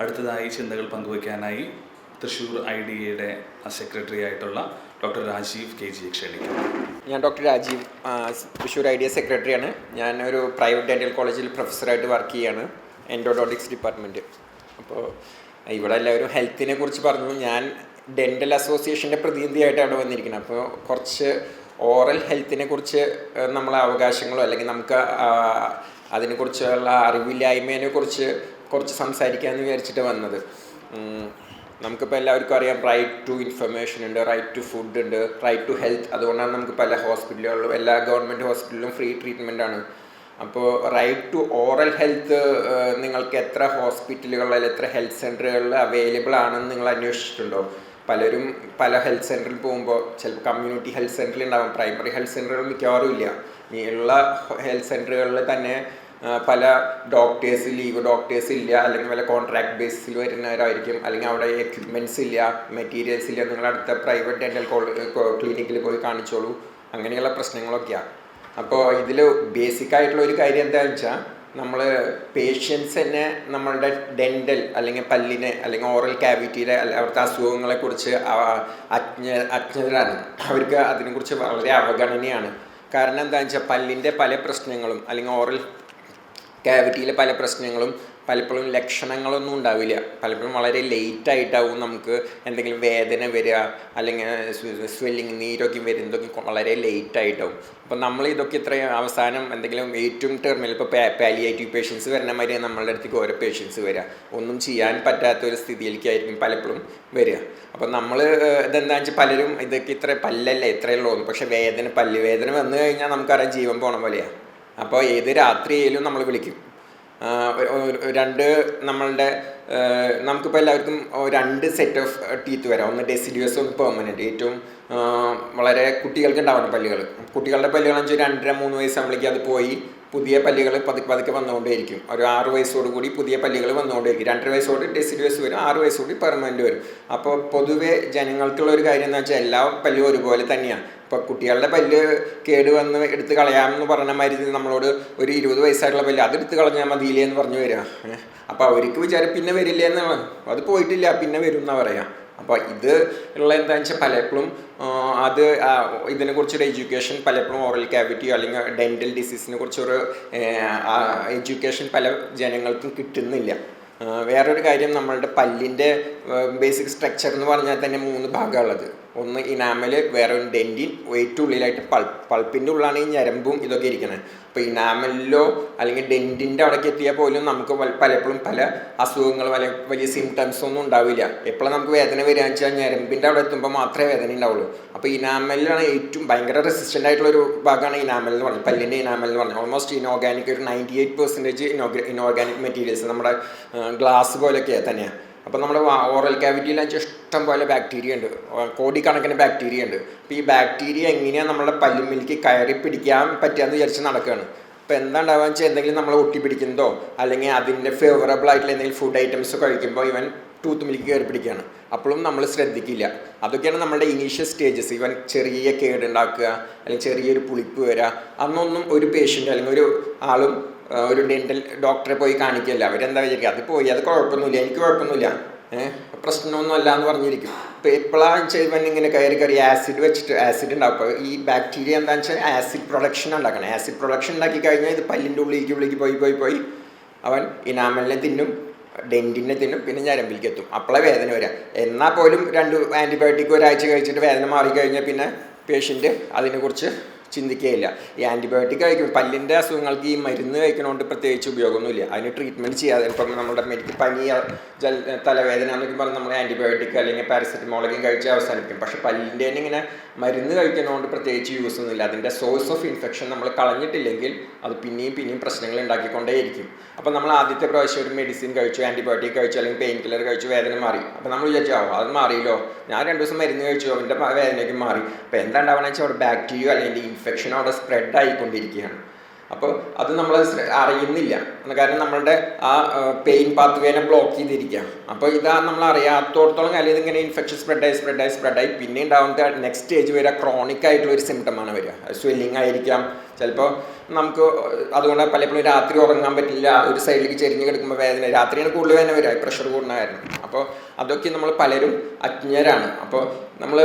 അടുത്തതായി ചിന്തകൾ പങ്കുവയ്ക്കാനായി തൃശ്ശൂർ ഐ ഡി എയുടെ സെക്രട്ടറി ആയിട്ടുള്ള ഡോക്ടർ രാജീവ് കെ ജിയെ ക്ഷണിക്കുന്നു. ഞാൻ doctor Rajeev Thrissur I D A സെക്രട്ടറിയാണ് ഞാൻ ഒരു പ്രൈവറ്റ് ഡെന്റൽ കോളേജിൽ പ്രൊഫസറായിട്ട് വർക്ക് ചെയ്യുകയാണ് എൻഡോഡോട്ടിക്സ് ഡിപ്പാർട്ട്മെന്റ് അപ്പോൾ ഇവിടെ എല്ലാവരും ഹെൽത്തിനെ കുറിച്ച് പറഞ്ഞു. ഞാൻ ഡെന്റൽ അസോസിയേഷന്റെ പ്രതിനിധിയായിട്ടാണ് വന്നിരിക്കുന്നത്. അപ്പോൾ കുറച്ച് ഓറൽ ഹെൽത്തിനെ കുറിച്ച് നമ്മളെ അവകാശങ്ങളോ അല്ലെങ്കിൽ നമുക്ക് അതിനെക്കുറിച്ചുള്ള അറിവില്ലായ്മേനെ കുറിച്ച് കുറച്ച് സംസാരിക്കാമെന്ന് വിചാരിച്ചിട്ട് വന്നത്. നമുക്കിപ്പോൾ എല്ലാവർക്കും അറിയാം റൈറ്റ് ടു ഇൻഫർമേഷൻ ഉണ്ട് റൈറ്റ് ടു ഫുഡ് ഉണ്ട് റൈറ്റ് ടു ഹെൽത്ത് അതുകൊണ്ടാണ് നമുക്ക് പല ഹോസ്പിറ്റലുകളിലും എല്ലാ ഗവൺമെന്റ് ഹോസ്പിറ്റലിലും ഫ്രീ ട്രീറ്റ്മെന്റ് ആണ്. അപ്പോൾ റൈറ്റ് ടു ഓറൽ ഹെൽത്ത് നിങ്ങൾക്ക് എത്ര ഹോസ്പിറ്റലുകളിൽ എത്ര ഹെൽത്ത് സെന്ററുകളിൽ അവൈലബിൾ ആണെന്ന് നിങ്ങൾ അന്വേഷിച്ചിട്ടുണ്ടോ? പലരും പല ഹെൽത്ത് സെന്ററിൽ പോകുമ്പോൾ ചിലപ്പോൾ കമ്മ്യൂണിറ്റി ഹെൽത്ത് സെന്ററിൽ ഉണ്ടാകും പ്രൈമറി ഹെൽത്ത് സെന്ററുകൾ മിക്കവാറും ഇല്ല. ഈ ഉള്ള ഹെൽത്ത് സെന്ററുകളിൽ തന്നെ പല ഡോക്ടേഴ്സ് ലീവ് ഡോക്ടേഴ്സ് ഇല്ല അല്ലെങ്കിൽ വല്ല കോൺട്രാക്ട് ബേസിൽ വരുന്നവരായിരിക്കും. അല്ലെങ്കിൽ അവിടെ എക്യുപ്മെന്റ്സ് ഇല്ല മെറ്റീരിയൽസ് ഇല്ല നിങ്ങൾ അടുത്ത പ്രൈവറ്റ് ഡെന്റൽ ക്ലിനിക്കിൽ പോയി കാണിച്ചോളൂ. അങ്ങനെയുള്ള പ്രശ്നങ്ങളൊക്കെയാണ് അപ്പോൾ ഇതിൽ ബേസിക് ആയിട്ടുള്ള ഒരു കാര്യം എന്താണെന്ന് വെച്ചാൽ നമ്മൾ പേഷ്യൻസ് തന്നെ നമ്മളുടെ ഡെന്റൽ അല്ലെങ്കിൽ പല്ലിനെ അല്ലെങ്കിൽ ഓറൽ ക്യാവിറ്റിയുടെ അല്ല അവിടുത്തെ അസുഖങ്ങളെക്കുറിച്ച് അജ്ഞ അജ്ഞരാണ്. അവർക്ക് അതിനെക്കുറിച്ച് വളരെ അവഗണനയാണ്. കാരണം എന്താണെന്ന് വെച്ചാൽ പല്ലിന്റെ പല പ്രശ്നങ്ങളും അല്ലെങ്കിൽ ഓറൽ ക്യാവിറ്റിയിലെ പല പ്രശ്നങ്ങളും പലപ്പോഴും ലക്ഷണങ്ങളൊന്നും ഉണ്ടാവില്ല. പലപ്പോഴും വളരെ ലേറ്റ് ആയിട്ടാവും നമുക്ക് എന്തെങ്കിലും വേദന വരിക അല്ലെങ്കിൽ സ്വെല്ലിങ് നീരൊക്കെ വരുന്നതൊക്കെ വളരെ ലേറ്റ് ആയിട്ടാവും. അപ്പോൾ നമ്മൾ ഇതൊക്കെ ഇത്രയും അവസാനം എന്തെങ്കിലും ഏറ്റവും ടെർമിനൽ ഇപ്പോൾ പാലിയേറ്റീവ് പേഷ്യൻസ് വരുന്ന മാതിരി നമ്മളുടെ അടുത്തേക്ക് ഓരോ പേഷ്യൻസ് വരിക. ഒന്നും ചെയ്യാൻ പറ്റാത്ത ഒരു സ്ഥിതിയിലേക്കായിരിക്കും പലപ്പോഴും വരിക. അപ്പോൾ നമ്മൾ ഇതെന്താണെന്ന് വെച്ചാൽ പലരും ഇതൊക്കെ ഇത്ര പല്ലല്ല ഇത്രയേ പക്ഷേ വേദന പല്ല് വേദന വന്നു കഴിഞ്ഞാൽ നമുക്കറിയാം ജീവൻ പോണ പോലെയാണ് അപ്പോൾ ഏത് രാത്രിയിലും നമ്മൾ വിളിക്കും. രണ്ട് നമ്മളുടെ നമുക്കിപ്പോൾ എല്ലാവർക്കും രണ്ട് സെറ്റ് ഓഫ് ടീത്ത് വരാം. ഒന്ന് ഡെസിഡിയസ് ഒന്ന് പെർമനന്റ് ഏറ്റവും വളരെ കുട്ടികൾക്ക് ഉണ്ടാവുന്ന പല്ലുകൾ. കുട്ടികളുടെ പല്ലുകളെന്ന് വെച്ചാൽ രണ്ടര മൂന്ന് വയസ്സാകുമ്പോഴേക്കും അത് പോയി. പുതിയ പല്ലുകൾ പതുക്കെ പതുക്കെ വന്നുകൊണ്ടേയിരിക്കും. ഒരു ആറ് വയസ്സോട് കൂടി പുതിയ പല്ലുകൾ വന്നുകൊണ്ടേയിരിക്കും. രണ്ടര വയസ്സോട് ഡെസിഡിയസ് വരും ആറ് വയസ്സോട് പെർമനന്റ് വരും. അപ്പോൾ പൊതുവേ ജനങ്ങൾക്കുള്ള ഒരു കാര്യം എന്ന് വെച്ചാൽ എല്ലാ പല്ലും ഒരുപോലെ തന്നെയാണ് ഇപ്പോൾ കുട്ടികളുടെ പല്ല് കേട് വന്ന് എടുത്ത് കളയാമെന്ന് പറഞ്ഞ മാതിരി നമ്മളോട് ഒരു ഇരുപത് വയസ്സായിട്ടുള്ള പല്ല് അത് എടുത്ത് കളഞ്ഞാൽ മതിയില്ലേ എന്ന് പറഞ്ഞു വരിക. അപ്പോൾ അവർക്ക് വിചാരം പിന്നെ വരില്ല എന്നാണ് അത് പോയിട്ടില്ല പിന്നെ വരും എന്നാണ് പറയാം. അപ്പോൾ ഇത് ഉള്ള എന്താണെന്ന് വെച്ചാൽ പലപ്പോഴും അത് ഇതിനെക്കുറിച്ചൊരു എഡ്യൂക്കേഷൻ പലപ്പോഴും ഓറൽ ക്യാവിറ്റി അല്ലെങ്കിൽ ഡെന്റൽ ഡിസീസിനെ കുറിച്ചൊരു എഡ്യൂക്കേഷൻ പല ജനങ്ങൾക്കും കിട്ടുന്നില്ല. വേറൊരു കാര്യം നമ്മളുടെ പല്ലിന്റെ ബേസിക് സ്ട്രക്ചർ എന്ന് പറഞ്ഞാൽ തന്നെ മൂന്ന് ഭാഗമുള്ളത് ഒന്ന് ഇനാമൽ വേറെ ഒരു ഡെന്റിൻ ഏറ്റവും ഉള്ളിലായിട്ട് പൾപ്പ് പൾപ്പിന്റെ ഉള്ളിലാണ് ഈ ഞരമ്പും ഇതൊക്കെ ഇരിക്കുന്നത് അപ്പോൾ ഇനാമലിലോ അല്ലെങ്കിൽ ഡെന്റിന്റെ അവിടേക്ക് എത്തിയാൽ പോലും നമുക്ക് പലപ്പോഴും പല അസുഖങ്ങളും അല്ലെങ്കിൽ വലിയ സിംറ്റംസ് ഒന്നും ഉണ്ടാവില്ല. എപ്പോഴും നമുക്ക് വേദന വരിക വെച്ചാൽ ഞരമ്പിന്റെ അവിടെ എത്തുമ്പോൾ മാത്രമേ വേദന ഉണ്ടാവുള്ളൂ. അപ്പോൾ ഇനാമലിലാണ് ഏറ്റവും ഭയങ്കര റെസിസ്റ്റന്റ് ആയിട്ടുള്ള ഒരു ഭാഗമാണ് ഇനാമൽ എന്ന് പറഞ്ഞത് പല്ലിന്റെ ഇനാമൽ എന്ന് പറഞ്ഞത്. ഓൾമോസ്റ്റ് ഇനോർഗാനിക് ഒരു ninety eight percentage inorganic materials നമ്മുടെ ഗ്ലാസ് പോലെയൊക്കെ തന്നെയാണ് അപ്പോൾ നമ്മുടെ ഓറൽ ക്യാവിറ്റിയിൽ ഇഷ്ടം പോലെ ബാക്ടീരിയ ഉണ്ട്. കോടിക്കണക്കിന് ബാക്ടീരിയ ഉണ്ട്. അപ്പോൾ ഈ ബാക്ടീരിയ എങ്ങനെയാണ് നമ്മുടെ പല്ലുമ്മിലേക്ക് കയറി പിടിക്കാൻ പറ്റുകയെന്ന് വിചാരിച്ച് നടക്കുകയാണ് അപ്പോൾ എന്താ ഉണ്ടാവുക വെച്ചാൽ എന്തെങ്കിലും നമ്മൾ ഒട്ടി പിടിക്കുന്നതോ അല്ലെങ്കിൽ അതിന്റെ ഫേവറബിൾ ആയിട്ടുള്ള എന്തെങ്കിലും ഫുഡ് ഐറ്റംസ് കഴിക്കുമ്പോൾ ഇവൻ ടൂത്ത് മിൽക്ക് കയറി പിടിക്കുകയാണ് അപ്പോഴും നമ്മൾ ശ്രദ്ധിക്കില്ല. അതൊക്കെയാണ് നമ്മുടെ ഇനീഷ്യൽ സ്റ്റേജസ് ഇവൻ ചെറിയ കേടുണ്ടാക്കുക അല്ലെങ്കിൽ ചെറിയൊരു പുളിപ്പ് വരിക അന്നൊന്നും ഒരു പേഷ്യന്റ് അല്ലെങ്കിൽ ഒരു ആളും ഒരു ഡെന്റൽ ഡോക്ടറെ പോയി കാണിക്കില്ല? അവരെന്താ വിചാരിക്കുക അത് പോയി അത് കുഴപ്പമൊന്നുമില്ല എനിക്ക് കുഴപ്പമൊന്നുമില്ല. ഏഹ് പ്രശ്നമൊന്നും അല്ല എന്ന് പറഞ്ഞിരിക്കും. ഇപ്പോൾ എപ്പോഴാണ് ചെയ്വൻ ഇങ്ങനെ കയറി കയറി ആസിഡ് വെച്ചിട്ട് ആസിഡ് ഉണ്ടാവും. അപ്പോൾ ഈ ബാക്ടീരിയ എന്താണെന്ന് വെച്ചാൽ ആസിഡ് പ്രൊഡക്ഷൻ ഉണ്ടാക്കണം. ആസിഡ് പ്രൊഡക്ഷൻ ഉണ്ടാക്കി കഴിഞ്ഞാൽ ഇത് പല്ലിന്റെ ഉള്ളിലേക്ക് ഉള്ളിലേക്ക് പോയി പോയി പോയി അവൻ ഇനാമലിനെ തിന്നും ഡെന്റിനെ തിന്നും പിന്നെ ഞരമ്പിലേക്ക് എത്തും. അപ്പോളെ വേദന വരാം. എന്നാൽ പോലും രണ്ട് ആന്റിബയോട്ടിക് ഒരാഴ്ച കഴിച്ചിട്ട് വേദന മാറിക്കഴിഞ്ഞാൽ പിന്നെ പേഷ്യന്റ് അതിനെക്കുറിച്ച് ചിന്തിക്കുകയില്ല ഈ ആന്റിബയോട്ടിക് കഴിക്കും പല്ലിന്റെ അസുഖങ്ങൾക്ക് ഈ മരുന്ന് കഴിക്കണോണ്ട് പ്രത്യേകിച്ച് ഉപയോഗമൊന്നുമില്ല. അതിന് ട്രീറ്റ്മെന്റ് ചെയ്യാതെ ഇപ്പം നമ്മുടെ മെഡിക്കൽ പനി ജൽ തലവേദന എന്നൊക്കെ പറഞ്ഞ് നമ്മൾ ആന്റിബയോട്ടിക് അല്ലെങ്കിൽ പാരസെറ്റമോളൊക്കെ കഴിച്ച് അവസാനിപ്പിക്കും. പക്ഷേ പല്ലിന്റെ തന്നെ ഇങ്ങനെ മരുന്ന് കഴിക്കണോണ്ട് പ്രത്യേകിച്ച് യൂസ് ഒന്നുമില്ല. അതിന്റെ സോഴ്സ് ഓഫ് ഇൻഫെക്ഷൻ നമ്മൾ കളഞ്ഞിട്ടില്ലെങ്കിൽ അത് പിന്നെയും പിന്നെയും പ്രശ്നങ്ങൾ ഉണ്ടാക്കിക്കൊണ്ടേയിരിക്കും. അപ്പോൾ നമ്മൾ ആദ്യത്തെ പ്രാവശ്യം ഒരു മെഡിസിൻ കഴിച്ചു ആന്റിബയോട്ടിക് കഴിച്ചു അല്ലെങ്കിൽ പെയിൻ കില്ലർ കഴിച്ചു വേദന മാറി. അപ്പോൾ നമ്മൾ വിചാരിച്ചു "ആ, അത് മാറിയല്ലോ. ഞാൻ രണ്ട് ദിവസം മരുന്ന് കഴിച്ചു അവന്റെ വേദനയ്ക്ക് മാറി. അപ്പോൾ എന്താ ഉണ്ടാവുക വെച്ചാൽ അവിടെ ബാക്ടീരിയ അല്ലെങ്കിൽ ഇൻഫെക്ഷൻ അവിടെ സ്പ്രെഡ് ആയിക്കൊണ്ടിരിക്കുകയാണ്. അപ്പോൾ അത് നമ്മൾ അറിയുന്നില്ല. കാരണം നമ്മളുടെ ആ പെയിൻ പാത്വേനെ ബ്ലോക്ക് ചെയ്തിരിക്കുക അപ്പോൾ ഇതാ നമ്മൾ അറിയാത്തോടത്തോളം കാലം ഇതിങ്ങനെ ഇൻഫെക്ഷൻ സ്പ്രെഡായി സ്പ്രെഡായി സ്പ്രെഡായി പിന്നെ ഉണ്ടാവുന്ന നെക്സ്റ്റ് സ്റ്റേജ് വരെ ക്രോണിക് ആയിട്ടുള്ള ഒരു സിംറ്റമാണ് വരിക. സ്വെല്ലിംഗ് ആയിരിക്കാം. ചിലപ്പോൾ നമുക്ക് അതുകൊണ്ട് പലപ്പോഴും രാത്രി ഉറങ്ങാൻ പറ്റില്ല. ഒരു സൈഡിലേക്ക് ചെരിഞ്ഞ് കിടക്കുമ്പോൾ വേദന. രാത്രിയാണ് കൂടുതൽ വേദന വരിക. പ്രഷർ കൂടുന്ന കാരണം. അപ്പോൾ അതൊക്കെ നമ്മൾ പലരും അജ്ഞരാണ്. അപ്പോൾ നമ്മൾ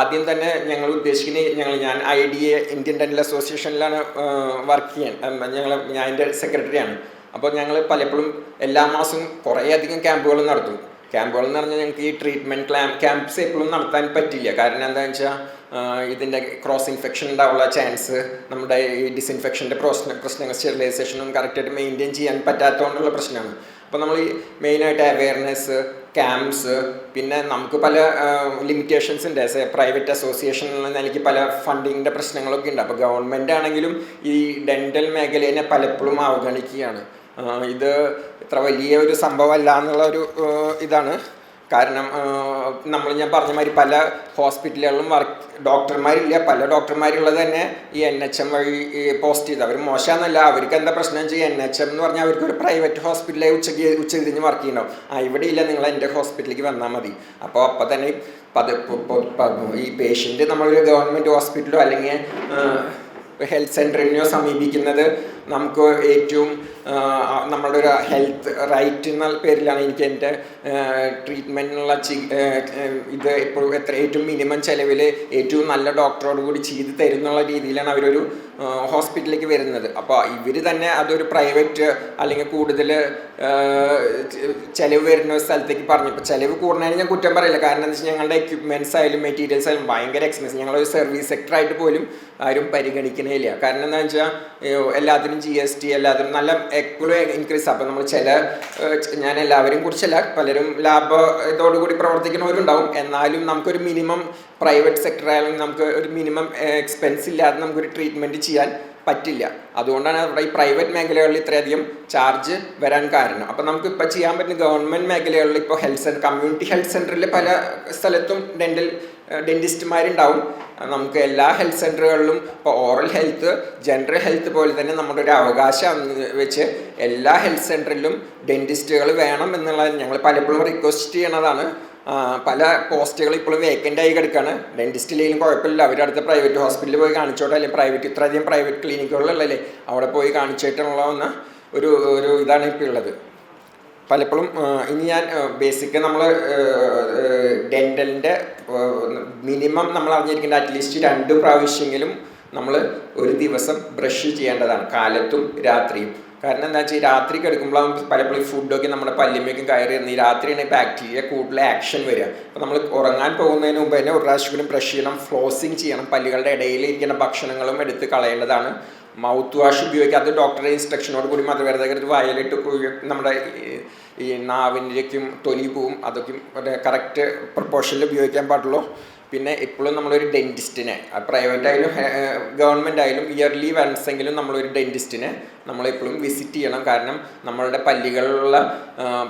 ആദ്യം തന്നെ ഞങ്ങൾ ഉദ്ദേശിക്കുന്നത് ഞങ്ങൾ ഞാൻ I D A Indian dental അസോസിയേഷനിലാണ് work ചെയ്യാൻ ഞങ്ങൾ ഞാൻ എന്റെ സെക്രട്ടറിയാണ്. അപ്പോൾ ഞങ്ങൾ പലപ്പോഴും എല്ലാ മാസവും കുറേയധികം ക്യാമ്പുകൾ നടത്തും. ക്യാമ്പുകൾ എന്ന് പറഞ്ഞാൽ ഞങ്ങൾക്ക് ഈ ട്രീറ്റ്മെന്റ് ക്ലാം ക്യാമ്പ്സ് എപ്പോഴും നടത്താൻ പറ്റില്ല. കാരണം എന്താണെന്ന് വെച്ചാൽ ഇതിന്റെ ക്രോസ് ഇൻഫെക്ഷൻ ഉണ്ടാവാനുള്ള ചാൻസ് നമ്മുടെ ഈ ഡിസിൻഫെക്ഷന്റെ പ്രശ്ന പ്രശ്നങ്ങൾ സ്റ്റെറിലൈസേഷനും കറക്റ്റായിട്ട് മെയിന്റെയിൻ ചെയ്യാൻ പറ്റാത്തതുകൊണ്ടുള്ള പ്രശ്നമാണ്. അപ്പോൾ നമ്മൾ ഈ മെയിനായിട്ട് അവെയർനെസ് ക്യാമ്പ്സ് പിന്നെ നമുക്ക് പല ലിമിറ്റേഷൻസ് ഉണ്ട്. ആസ് എ പ്രൈവറ്റ് അസോസിയേഷൻ എന്ന നിലയ്ക്ക് പല ഫണ്ടിങ്ങിന്റെ പ്രശ്നങ്ങളൊക്കെ ഉണ്ട്. അപ്പോൾ ഗവൺമെന്റ് ആണെങ്കിലും ഈ ഡെന്റൽ മേഖലയെ പലപ്പോഴും അവഗണിക്കുകയാണ്. ഇത് ഇത്ര വലിയ ഒരു സംഭവമല്ല എന്നുള്ള ഒരു ഇതാണ്. കാരണം നമ്മൾ ഞാൻ പറഞ്ഞ മാതിരി പല ഹോസ്പിറ്റലുകളിലും വർക്ക് ഡോക്ടർമാരില്ല. പല ഡോക്ടർമാരുള്ളത് തന്നെ ഈ എൻ എച്ച് എം വഴി പോസ്റ്റ് ചെയ്ത്. അവർ മോശമെന്നല്ല അവർക്ക് എന്താ പ്രശ്നം വെച്ചാൽ എൻ എച്ച് എം എന്ന് പറഞ്ഞാൽ അവർക്ക് ഒരു പ്രൈവറ്റ് ഹോസ്പിറ്റലിൽ ഉച്ചയ്ക്ക് ഉച്ച തിരിഞ്ഞ് വർക്ക് ചെയ്യണം ആ ഇവിടെ ഇല്ല നിങ്ങൾ എന്റെ ഹോസ്പിറ്റലിലേക്ക് വന്നാൽ മതി. അപ്പോൾ അപ്പോൾ തന്നെ പത് ഈ പേഷ്യന്റ് നമ്മളൊരു ഗവൺമെന്റ് ഹോസ്പിറ്റലോ അല്ലെങ്കിൽ ഹെൽത്ത് സെന്ററിനെയോ സമീപിക്കുന്നത് നമുക്ക് ഏറ്റവും നമ്മുടെ ഒരു ഹെൽത്ത് റൈറ്റ് എന്ന പേരിലാണ് എനിക്ക് എന്റെ ട്രീറ്റ്മെന്റിനുള്ള ചി ഇത് ഇപ്പോൾ എത്ര ഏറ്റവും മിനിമം ചിലവിൽ ഏറ്റവും നല്ല ഡോക്ടറോട് കൂടി ചെയ്ത് തരുന്നുള്ള രീതിയിലാണ് അവരൊരു ഹോസ്പിറ്റലിലേക്ക് വരുന്നത്. അപ്പോൾ ഇവർ തന്നെ അതൊരു പ്രൈവറ്റ് അല്ലെങ്കിൽ കൂടുതൽ ചിലവ് വരുന്ന ഒരു സ്ഥലത്തേക്ക് പറഞ്ഞു. ഇപ്പോൾ ചിലവ് കൂടുന്നതിന് ഞാൻ കുറ്റം പറയില്ല. കാരണം എന്താ വെച്ചാൽ ഞങ്ങളുടെ എക്യുപ്മെന്റ്സ് ആയാലും മെറ്റീരിയൽസ് ആയാലും ഭയങ്കര എക്സ്പെൻസ് ഞങ്ങളൊരു സർവീസ് സെക്ടറായിട്ട് പോലും ആരും പരിഗണിക്കണേയില്ല കാരണം എന്താ വെച്ചാൽ എല്ലാത്തിനും ജി എസ് ടി എല്ലാത്തിനും നല്ല എപ്പോഴും ഇൻക്രീസ് അപ്പോൾ നമ്മൾ ചില ഞാൻ എല്ലാവരെയും കുറിച്ചല്ല പലരും ലാഭ ഇതോടുകൂടി പ്രവർത്തിക്കുന്നവരുണ്ടാവും. എന്നാലും നമുക്കൊരു മിനിമം പ്രൈവറ്റ് സെക്ടർ ആയാലും നമുക്ക് ഒരു മിനിമം എക്സ്പെൻസ് ഇല്ലാതെ നമുക്കൊരു ട്രീറ്റ്മെന്റ് ചെയ്യാൻ പറ്റില്ല. അതുകൊണ്ടാണ് നമ്മുടെ ഈ പ്രൈവറ്റ് മേഖലകളിൽ ഇത്രയധികം ചാർജ് വരാൻ കാരണം. അപ്പം നമുക്ക് ഇപ്പോൾ ചെയ്യാൻ പറ്റുന്ന ഗവൺമെന്റ് മേഖലകളിൽ ഇപ്പോൾ ഹെൽത്ത് സെന്റർ കമ്മ്യൂണിറ്റി ഹെൽത്ത് സെന്ററിൽ പല സ്ഥലത്തും ഡെന്റൽ ഡെന്റിസ്റ്റുമാരുണ്ടാവും നമുക്ക് എല്ലാ ഹെൽത്ത് സെന്ററുകളിലും ഇപ്പോൾ ഓറൽ ഹെൽത്ത് ജനറൽ ഹെൽത്ത് പോലെ തന്നെ നമ്മുടെ ഒരു അവകാശം വെച്ച് എല്ലാ ഹെൽത്ത് സെന്ററിലും ഡെന്റിസ്റ്റുകൾ വേണം എന്നുള്ളത് ഞങ്ങൾ പലപ്പോഴും റിക്വസ്റ്റ് ചെയ്യണതാണ്. പല പോസ്റ്റുകൾ ഇപ്പോഴും വേക്കന്റ് ആയി കിടക്കുകയാണ് ഡെന്റിസ്റ്റിലെങ്കിലും കുഴപ്പമില്ല. അവർ അടുത്ത പ്രൈവറ്റ് ഹോസ്പിറ്റലിൽ പോയി കാണിച്ചോട്ടെ. അല്ലെങ്കിൽ പ്രൈവറ്റ് ഇത്രയധികം പ്രൈവറ്റ് ക്ലിനിക്കുകളിലല്ലേ അവിടെ പോയി കാണിച്ചിട്ടുള്ള ഒരു ഒരു ഇതാണ് ഇപ്പോൾ ഉള്ളത്. പലപ്പോഴും ഇനി ഞാൻ ബേസിക് നമ്മൾ ഡെന്റലിന്റെ മിനിമം നമ്മൾ അറിഞ്ഞിരിക്കേണ്ട അറ്റ്ലീസ്റ്റ് രണ്ട് പ്രാവശ്യമെങ്കിലും നമ്മൾ ഒരു ദിവസം ബ്രഷ് ചെയ്യേണ്ടതാണ്. കാലത്തും രാത്രിയും. കാരണം എന്താ വെച്ചാൽ രാത്രി കിടക്കുമ്പോൾ പലപ്പോഴും ഫുഡൊക്കെ നമ്മുടെ പല്ലിമേക്കും കയറി ഇരുന്ന് ഈ രാത്രിയാണ് ബാക്ടീരിയ കൂടുതൽ ആക്ഷൻ വരിക അപ്പോൾ നമ്മൾ ഉറങ്ങാൻ പോകുന്നതിന് മുമ്പ് തന്നെ ഒരു പ്രാവശ്യം ബ്രഷ് ചെയ്യണം ഫ്ലോസിങ് ചെയ്യണം. പല്ലുകളുടെ ഇടയിൽ ഇരിക്കുന്ന ഭക്ഷണങ്ങളും എടുത്ത് കളയേണ്ടതാണ്. മൗത്ത് വാഷ് ഉപയോഗിക്കുക അത് ഡോക്ടറുടെ ഇൻസ്ട്രക്ഷനോട് കൂടി മാത്രം വെറുതെ കരുത് വയലിട്ട് നമ്മുടെ ഈ- നാവിന്റെയൊക്കെയും തൊലി പോവും. അതൊക്കെ കറക്റ്റ് പ്രപ്പോർഷനിൽ ഉപയോഗിക്കാൻ പാടുള്ളൂ. പിന്നെ ഇപ്പോഴും നമ്മളൊരു ഡെന്റിസ്റ്റിനെ പ്രൈവറ്റ് ആയാലും ഗവൺമെന്റ് ആയാലും ഇയർലി വൺസ് എങ്കിലും നമ്മളൊരു ഡെന്റിസ്റ്റിനെ നമ്മളെപ്പോഴും വിസിറ്റ് ചെയ്യണം. കാരണം നമ്മളുടെ പല്ലുകളിലുള്ള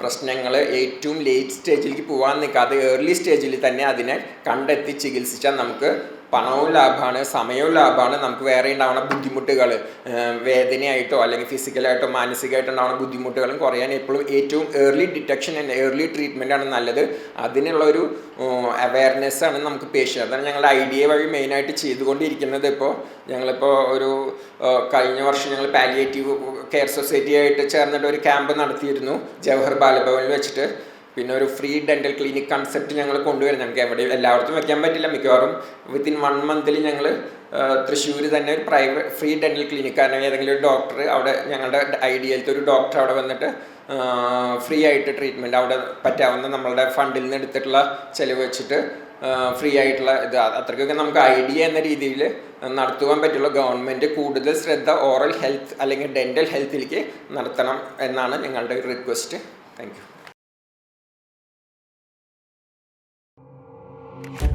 പ്രശ്നങ്ങൾ ഏറ്റവും ലേറ്റ് സ്റ്റേജിലേക്ക് പോകാൻ നിൽക്കാതെ ഏർലി സ്റ്റേജിൽ തന്നെ അതിനെ കണ്ടെത്തി ചികിത്സിച്ചാൽ നമുക്ക് പണവും ലാഭമാണ് സമയവും ലാഭമാണ് നമുക്ക് വേറെ ഉണ്ടാവുന്ന ബുദ്ധിമുട്ടുകൾ വേദനയായിട്ടോ അല്ലെങ്കിൽ ഫിസിക്കലായിട്ടോ മാനസികമായിട്ടോ ഉണ്ടാവുന്ന ബുദ്ധിമുട്ടുകളും കുറയാൻ എപ്പോഴും ഏറ്റവും early detection and early treatment ആണ് നല്ലത്. അതിനുള്ള ഒരു അവയർനെസ് ആണ് നമുക്ക് പേഷ്യൻ അതാണ് ഞങ്ങൾ ഐഡിയ വഴി മെയിനായിട്ട് ചെയ്തുകൊണ്ടിരിക്കുന്നത് ഇപ്പോൾ ഞങ്ങളിപ്പോൾ ഒരു കഴിഞ്ഞ വർഷം ഞങ്ങൾ പാലിയേറ്റീവ് കെയർ സൊസൈറ്റി ആയിട്ട് ചേർന്നിട്ട് ഒരു ക്യാമ്പ് നടത്തിയിരുന്നു. ജവഹർ ബാലഭവനിൽ വെച്ചിട്ട്. പിന്നെ ഒരു ഫ്രീ ഡെന്റൽ ക്ലിനിക് കൺസെപ്റ്റ് ഞങ്ങൾ കൊണ്ടുവരും ഞങ്ങൾക്ക് എവിടെ എല്ലായിടത്തും വെക്കാൻ പറ്റില്ല. മിക്കവാറും വിത്തിൻ വൺ മന്തിൽ ഞങ്ങൾ തൃശ്ശൂർ തന്നെ ഒരു പ്രൈവറ്റ് ഫ്രീ ഡെന്റൽ ക്ലിനിക് കാരണം ഏതെങ്കിലും ഒരു ഡോക്ടർ അവിടെ ഞങ്ങളുടെ ഐഡിയയിലത്തെ ഒരു ഡോക്ടർ അവിടെ വന്നിട്ട് ഫ്രീ ആയിട്ട് ട്രീറ്റ്മെന്റ് അവിടെ പറ്റാവുന്ന നമ്മളുടെ ഫണ്ടിൽ നിന്ന് എടുത്തിട്ടുള്ള ചിലവ് വെച്ചിട്ട് ഫ്രീ ആയിട്ടുള്ള ഇത്. അത്രയ്ക്കൊക്കെ നമുക്ക് ഐഡിയ എന്ന രീതിയിൽ നടത്തുവാൻ പറ്റുള്ള. ഗവൺമെന്റ് കൂടുതൽ ശ്രദ്ധ ഓറൽ ഹെൽത്ത് അല്ലെങ്കിൽ ഡെന്റൽ ഹെൽത്തിലേക്ക് നടത്തണം എന്നാണ് ഞങ്ങളുടെ ഒരു റിക്വസ്റ്റ് താങ്ക് Thank you.